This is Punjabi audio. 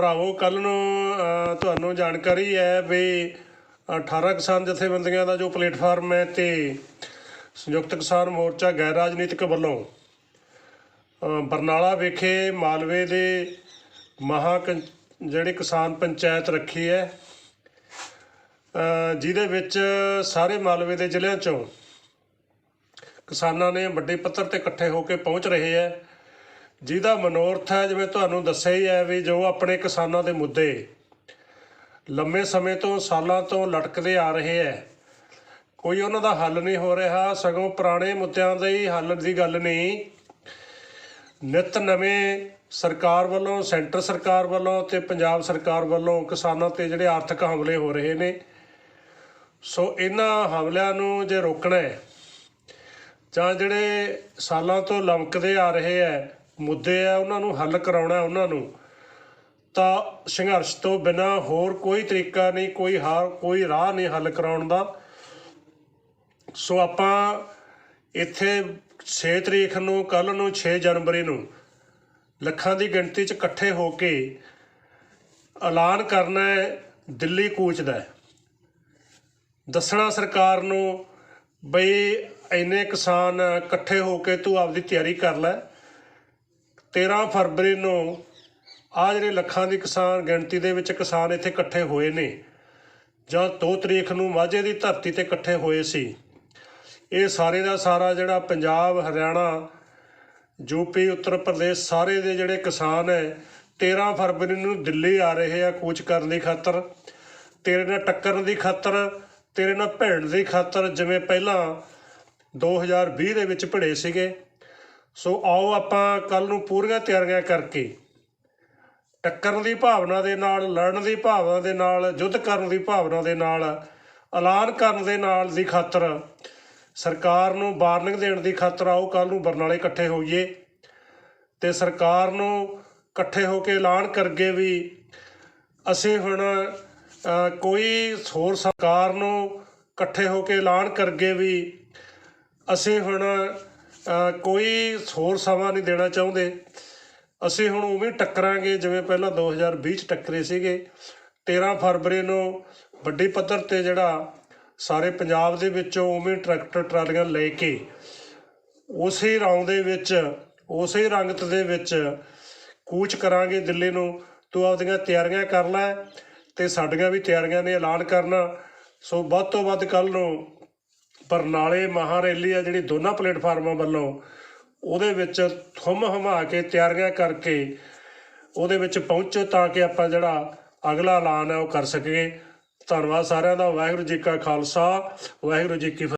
ਭਰਾਵੋ ਕੱਲ ਨੂੰ ਤੁਹਾਨੂੰ ਜਾਣਕਾਰੀ ਹੈ ਵੀ 18 ਕਿਸਾਨ ਜਥੇਬੰਦੀਆਂ ਦਾ ਜੋ ਪਲੇਟਫਾਰਮ ਹੈ ਤੇ ਸੰਯੁਕਤ ਕਿਸਾਨ ਮੋਰਚਾ ਗੈਰ ਰਾਜਨੀਤਿਕ ਵੱਲੋਂ ਬਰਨਾਲਾ ਵਿਖੇ ਮਾਲਵੇ ਦੇ ਮਹਾ ਕੰ- ਜਿਹੜੀ ਕਿਸਾਨ ਪੰਚਾਇਤ ਰੱਖੀ ਹੈ ਜਿਹਦੇ ਵਿੱਚ ਸਾਰੇ ਮਾਲਵੇ ਦੇ ਜ਼ਿਲ੍ਹਿਆਂ ਚੋਂ ਕਿਸਾਨਾਂ ਨੇ ਵੱਡੇ ਪੱਧਰ ਤੇ ਇਕੱਠੇ ਹੋ ਕੇ ਪਹੁੰਚ ਰਹੇ ਹੈ। ਜਿਹਦਾ ਮਨੋਰਥ ਹੈ, ਜਿਵੇਂ ਤੁਹਾਨੂੰ ਦੱਸਿਆ ਹੀ ਹੈ ਵੀ ਜੋ ਆਪਣੇ ਕਿਸਾਨਾਂ ਦੇ ਮੁੱਦੇ ਲੰਮੇ ਸਮੇਂ ਤੋਂ, ਸਾਲਾਂ ਤੋਂ ਲਟਕਦੇ ਆ ਰਹੇ ਹੈ। ਕੋਈ ਉਹਨਾਂ ਦਾ ਹੱਲ ਨਹੀਂ ਹੋ ਰਿਹਾ, ਸਗੋਂ ਪੁਰਾਣੇ ਮੁੱਦਿਆਂ ਦੇ ਹੀ ਹੱਲ ਦੀ ਗੱਲ ਨਹੀਂ। ਨਿਤ ਨਵੇਂ ਸਰਕਾਰ ਵੱਲੋਂ, ਸੈਂਟਰ ਸਰਕਾਰ ਵੱਲੋਂ ਤੇ ਪੰਜਾਬ ਸਰਕਾਰ ਵੱਲੋਂ ਕਿਸਾਨਾਂ ਤੇ ਜਿਹੜੇ ਆਰਥਿਕ ਹਮਲੇ ਹੋ ਰਹੇ ਨੇ। ਸੋ ਇਹਨਾਂ ਹਮਲਿਆਂ ਨੂੰ ਜੇ ਰੋਕਣਾ ਹੈ, ਜਾਂ ਜਿਹੜੇ ਸਾਲਾਂ ਤੋਂ ਲਮਕਦੇ ਆ ਰਹੇ ਹੈ ਮੁੱਦੇ ਆ, ਉਹਨਾਂ ਨੂੰ ਹੱਲ ਕਰਾਉਣਾ ਉਹਨਾਂ ਨੂੰ, ਤਾਂ ਸੰਘਰਸ਼ ਤੋਂ ਬਿਨਾ ਹੋਰ ਕੋਈ ਤਰੀਕਾ ਨਹੀਂ, ਕੋਈ ਹਾਰ ਕੋਈ ਰਾਹ ਨਹੀਂ ਹੱਲ ਕਰਾਉਣ ਦਾ। ਸੋ ਆਪਾਂ ਇੱਥੇ 6 ਤਰੀਕ ਨੂੰ ਕੱਲ ਨੂੰ 6 ਜਨਵਰੀ ਨੂੰ ਲੱਖਾਂ ਦੀ ਗਿਣਤੀ 'ਚ ਇਕੱਠੇ ਹੋ ਕੇ ਐਲਾਨ ਕਰਨਾ ਹੈ, ਦਿੱਲੀ ਕੂਚ ਦਾ ਦੱਸਣਾ ਸਰਕਾਰ ਨੂੰ, ਬਈ ਇੰਨੇ ਕਿਸਾਨ ਇਕੱਠੇ ਹੋ ਕੇ ਤੂੰ ਆਪਦੀ ਤਿਆਰੀ ਕਰ ਲੈ। 13 ਫਰਵਰੀ ਨੂੰ ਆ ਜਿਹੜੇ ਲੱਖਾਂ ਦੀ ਕਿਸਾਨ ਗਿਣਤੀ ਦੇ ਵਿੱਚ ਕਿਸਾਨ ਇੱਥੇ ਇਕੱਠੇ ਹੋਏ ਨੇ, ਜਾਂ 2 ਤਰੀਕ ਨੂੰ ਮਾਝੇ ਦੀ ਧਰਤੀ ਤੇ ਇਕੱਠੇ ਹੋਏ ਸੀ। ਇਹ ਸਾਰੇ ਦਾ ਸਾਰਾ ਜਿਹੜਾ ਪੰਜਾਬ, ਹਰਿਆਣਾ ਯੂਪੀ ਉੱਤਰ ਪ੍ਰਦੇਸ਼ ਸਾਰੇ ਦੇ ਜਿਹੜੇ ਕਿਸਾਨ ਹੈ 13 ਫਰਵਰੀ ਨੂੰ ਦਿੱਲੀ ਆ ਰਹੇ ਆ ਕੂਚ ਕਰਨ ਦੀ ਖਾਤਰ। ਤੇਰੇ ਨਾਲ ਟੱਕਰਨ ਦੀ ਖਾਤਰ, ਤੇਰੇ ਨਾਲ ਭਿੜਨ ਦੀ ਖਾਤਰ ਜਿਵੇਂ ਪਹਿਲਾਂ 2020 ਦੇ ਵਿੱਚ ਭਿੜੇ ਸੀਗੇ ਸੋ ਆਓ ਆਪਾਂ ਕੱਲ ਨੂੰ ਪੂਰੀਆਂ ਤਿਆਰੀਆਂ ਕਰਕੇ ਟੱਕਰਨ ਦੀ ਭਾਵਨਾ ਦੇ ਨਾਲ, ਲੜਨ ਦੀ ਭਾਵਨਾ ਦੇ ਨਾਲ, ਯੁੱਧ ਕਰਨ ਦੀ ਭਾਵਨਾ ਦੇ ਨਾਲ, ਐਲਾਨ ਕਰਨ ਦੇ ਨਾਲ ਦੀ ਖਾਤਰ ਸਰਕਾਰ ਨੂੰ ਵਾਰਨਿੰਗ ਦੇਣ ਦੀ ਖਾਤਰ ਆਓ ਕੱਲ ਨੂੰ ਬਰਨਾਲੇ ਇਕੱਠੇ ਹੋਈਏ ਤੇ ਸਰਕਾਰ ਨੂੰ ਇਕੱਠੇ ਹੋ ਕੇ ਐਲਾਨ ਕਰਗੇ ਵੀ ਅਸੀਂ ਹੁਣ ਕੋਈ ਹੋਰ ਸਰਕਾਰ ਨੂੰ ਇਕੱਠੇ ਹੋ ਕੇ ਐਲਾਨ ਕਰਗੇ ਵੀ ਅਸੀਂ ਹੁਣ ਕੋਈ ਹੋਰ ਸਮਾਂ ਨਹੀਂ ਦੇਣਾ ਚਾਹੁੰਦੇ। ਅਸੀਂ ਹੁਣ ਉਵੇਂ ਟੱਕਰਾਂਗੇ, ਜਿਵੇਂ ਪਹਿਲਾਂ 2020 ਚ ਟੱਕਰੇ ਸੀਗੇ। 13 ਫਰਵਰੀ ਨੂੰ ਵੱਡੀ ਪੱਧਰ ਤੇ ਜਿਹੜਾ ਸਾਰੇ ਪੰਜਾਬ ਦੇ ਵਿੱਚੋਂ ਉਵੇਂ ਟਰੈਕਟਰ, ਟਰਾਲੀਆਂ ਲੈ ਕੇ ਉਸੇ ਰੌਂ ਦੇ ਵਿੱਚ, ਉਸੇ ਰੰਗਤ ਦੇ ਵਿੱਚ ਕੂਚ ਕਰਾਂਗੇ ਦਿੱਲੀ ਨੂੰ। ਤੂੰ ਆਪਦੀਆਂ ਤਿਆਰੀਆਂ ਕਰ ਲੈ ਤੇ ਸਾਡੀਆਂ ਵੀ ਤਿਆਰੀਆਂ ਨੇ ਐਲਾਨ ਕਰਨਾ। ਸੋ ਵੱਧ ਤੋਂ ਵੱਧ ਕੱਲ ਨੂੰ ਬਰਨਾਲੇ ਮਹਾ ਰੈਲੀ ਆ ਜਿਹੜੀ ਦੋਨਾਂ ਪਲੇਟਫਾਰਮਾਂ ਵੱਲੋਂ ਉਹਦੇ ਵਿੱਚ ਥੁੰਮ ਹਮਾ ਕੇ ਤਿਆਰੀਆਂ ਕਰਕੇ ਉਹਦੇ ਵਿੱਚ ਪਹੁੰਚੋ ਤਾਂ ਕਿ ਆਪਾਂ ਜਿਹੜਾ ਅਗਲਾ ਐਲਾਨ ਹੈ ਉਹ ਕਰ ਸਕੀਏ। ਧੰਨਵਾਦ ਸਾਰਿਆਂ ਦਾ। ਵਾਹਿਗੁਰੂ ਜੀ ਕਾ ਖਾਲਸਾ। ਵਾਹਿਗੁਰੂ ਜੀ ਕੀ ਫਤਿਹ।